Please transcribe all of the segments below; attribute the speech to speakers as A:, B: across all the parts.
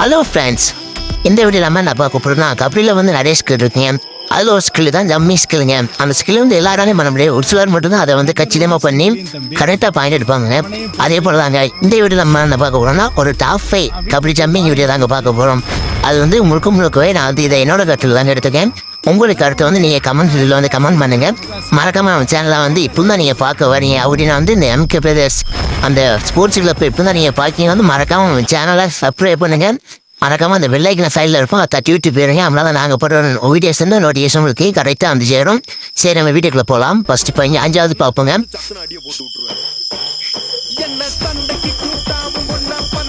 A: Hello friends இந்த video நம்ம நான் பார்க்க போகிறோம்னா கபடியில் வந்து நிறைய ஸ்கில் இருக்குங்க. அதில் ஒரு ஸ்கில் தான் ஜம்மி ஸ்கில்லுங்க அந்த ஸ்கில் வந்து எல்லாராலையும் பண்ண முடியாது. ஒரு சிலர் மட்டும்தான் அதை வந்து கச்சிதமாக பண்ணி கரெக்டாக பாயிண்ட் எடுப்பாங்க அதே போல் தாங்க இந்த வீடியோ நம்ம என்ன பார்க்க போகிறோம்னா ஒரு top five kabaddi jumping video தாங்க பார்க்க போகிறோம் அது வந்து முழுக்க முழுக்கவே நான் வந்து இதை என்னோட கருத்தில் தாங்க எடுத்துக்கேன் உங்களுக்கு கருத்தை வந்து நீங்கள் கமெண்ட் இதில் வந்து கமெண்ட் பண்ணுங்கள் மறக்காமல் நம்ம சேனலை வந்து இப்போ தான் நீங்கள் பார்க்க வரீங்க. அப்படின்னா வந்து இந்த எம்கே பிரதர்ஸ் அந்த ஸ்போர்ட்ஸ் கிளப் இப்போ தான் நீங்கள் பார்க்கீங்க. வந்து மறக்காமல் நம்ம சேனலை சப்ஸ்கிரைப் பண்ணுங்கள் மறக்காமல் அந்த வெள்ளைக்கின சைடில் இருப்போம் அதை தட்டி விட்டு போயிருங்க. அதனால நாங்கள் போடுற வீடியோஸ் வந்து நோட்டிஃபிகேஷன் உங்களுக்கு கரெக்டாக வந்து சேரும். சரி நம்ம வீட்டுக்குள்ளே போகலாம் ஃபஸ்ட்டு இப்போ இங்கே அஞ்சாவது பார்ப்போங்க.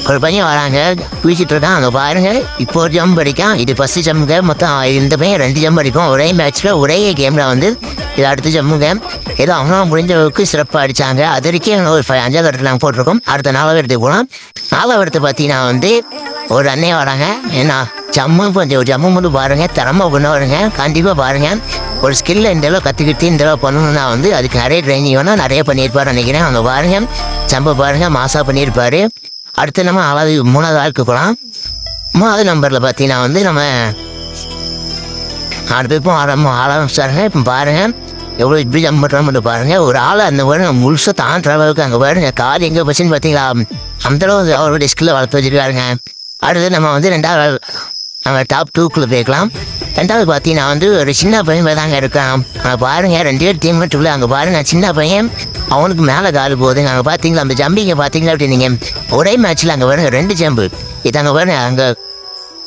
A: ஒரு பையன் வராங்க. குளிச்சுட்டு இருக்கான். அங்கே பாருங்க. இப்போ ஒரு ஜம்ப் அடிக்கான். இது ஃபர்ஸ்ட் ஜம்முங்க மொத்தம் இந்த பையன் ரெண்டு ஜம்ப் அடிக்கும் ஒரே மேட்ச்சில் ஒரே கேமில் வந்து இது அடுத்த ஜம்முங்க ஏதோ அவங்களும் முடிஞ்ச அளவுக்கு சிறப்பாக அடித்தாங்க அது வரைக்கும் ஒரு ஃபைவ் அஞ்சாவது இடத்துல நாங்கள் போட்டிருக்கோம். அடுத்த நாலாவது இடத்துக்கு போகலாம் நாலாவது இடத்து பார்த்தீங்கன்னா வந்து ஒரு அண்ணே வராங்க. ஏன்னா ஜம்மு கொஞ்சம் ஜம்மு மட்டும் பாருங்க. திறமை பண்ணுவாருங்க கண்டிப்பாக பாருங்க. ஒரு ஸ்கில்ல இந்த அளவு கற்றுக்கிட்டு இந்த அளவு பண்ணணும்னா வந்து அதுக்கு நிறைய ட்ரைனிங் வேணும். நிறைய பண்ணியிருப்பாரு நினைக்கிறேன். அவங்க பாருங்க. ஜம்ப பாருங்க. மாசா பண்ணியிருப்பாரு. அடுத்து நம்ம ஆளாவது மூணாவது ஆளுக்கு போகலாம் மூணாவது நம்பரில் பார்த்தீங்கன்னா வந்து நம்ம அடுத்து இப்போ ஆரம்பம் ஆரம்பிச்சாருங்க இப்போ பாருங்கள் எவ்வளோ இப்படி ஜம்ப் பண்ணுறோம் மட்டும் பாருங்கள் ஒரு ஆள் அந்த பாருங்க முழுசாக தாண்டுற அளவுக்கு அங்கே பாருங்க கார் எங்கே போச்சுன்னு பார்த்தீங்களா? அந்தளவு அவருடைய ஸ்கில்லை வளர்த்து வச்சுருக்காருங்க. அடுத்து நம்ம வந்து ரெண்டாவது அவன் டாப் டூக்குள்ளே போய்க்கலாம். ரெண்டாவது பார்த்தீங்கன்னா வந்து ஒரு சின்ன பையன் தாங்க இருக்கான். அவன் பாருங்க ரெண்டு பேர் டீம் மட்டும் அங்கே பாருங்க சின்ன பையன். அவனுக்கு மேலே கால் போகுதுங்க அங்கே பார்த்தீங்களா அந்த ஜம்பிங்க பார்த்தீங்களா அப்படின்னீங்க ஒரே மேட்ச்சில் அங்கே பாருங்க ரெண்டு ஜம்பு இது அங்கே பாருங்க அங்கே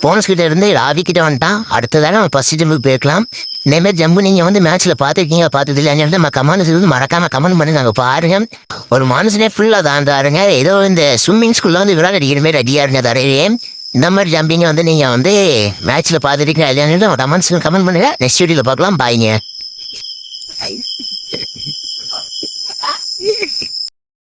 A: போனஸ் கிட்ட இருந்து ராவி கிட்ட வந்துட்டான். அடுத்ததாக நம்ம ஃபஸ்ட் ஜம்புக்கு போயிருக்கலாம் இந்தமாரி ஜம்பு நீங்கள் வந்து மேட்ச்சில் பார்த்துருக்கீங்க பார்த்ததில்ல இல்லைன்னு நம்ம கமெண்ட்ஸ் வந்து மறக்காமல் கமெண்ட் பண்ணி அங்கே பாருங்க. ஒரு மனுஷனே ஃபுல்லாக தாண்டாருங்க ஏதோ இந்த ஸ்விம்மிங் ஸ்கூலில் வந்து விளையாட அடிக்கிற மாதிரி ரெடியாக இருங்க தரையே இந்த மாதிரி ஜம்பிங்கை வந்து நீங்கள் வந்து மேட்ச்சில் பார்த்துட்டீங்க இல்லையான்னு கமெண்ட்ஸ்க்கு கமெண்ட் பண்ணுங்க. நெக்ஸ்ட் வீடியோவில் பார்க்கலாம் பாய்ங்க